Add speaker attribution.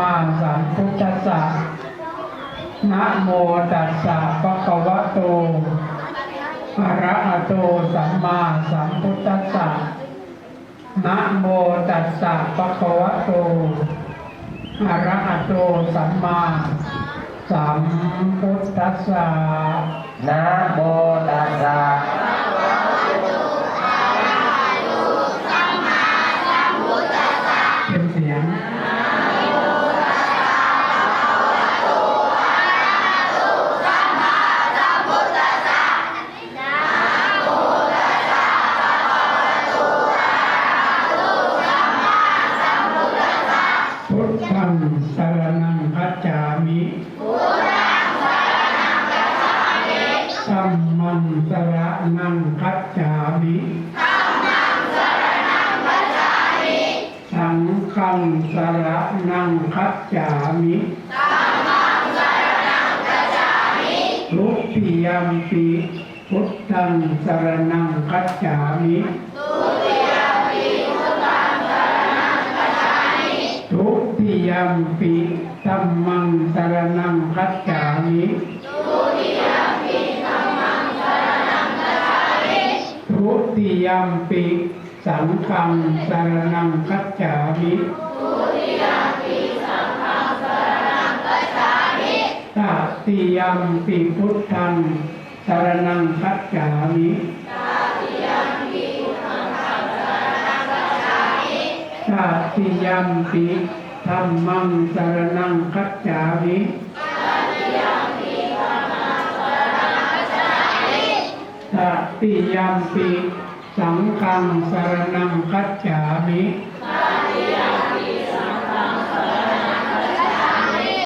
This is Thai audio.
Speaker 1: มาสัมพุทธัสสะนะโมตัสสะภะคะวะโตอะระหะโตสัมมาสัมพุทธัสสะนะโมตัสสะภะคะวะโตอะระหะโตสัมมาสัมพุทธัสสะ
Speaker 2: นะโมตัสสะ
Speaker 1: เป็นเสียง พุทธังสรณังคัจฉามิสัมมังสรณังคัจฉามิสังฆังสรณังคัจฉามิทุติยมปิพุทธังสรณังคัจฉามิ ยัมปิธรรมังสารนังคัจฉามิทุติยัมปิธรรมังสารนังคัจฉามิทุติยัมปิสังฆังสารนังคัจฉามิทุติยัมปิสังฆังสารนังคัจฉามิตัติยัมปิพุทธังสารนังคัจฉามิติยัมปิ ธัมมังสารนังคัจฉามิตติยมปิสังฆังสารนังคัจฉามิต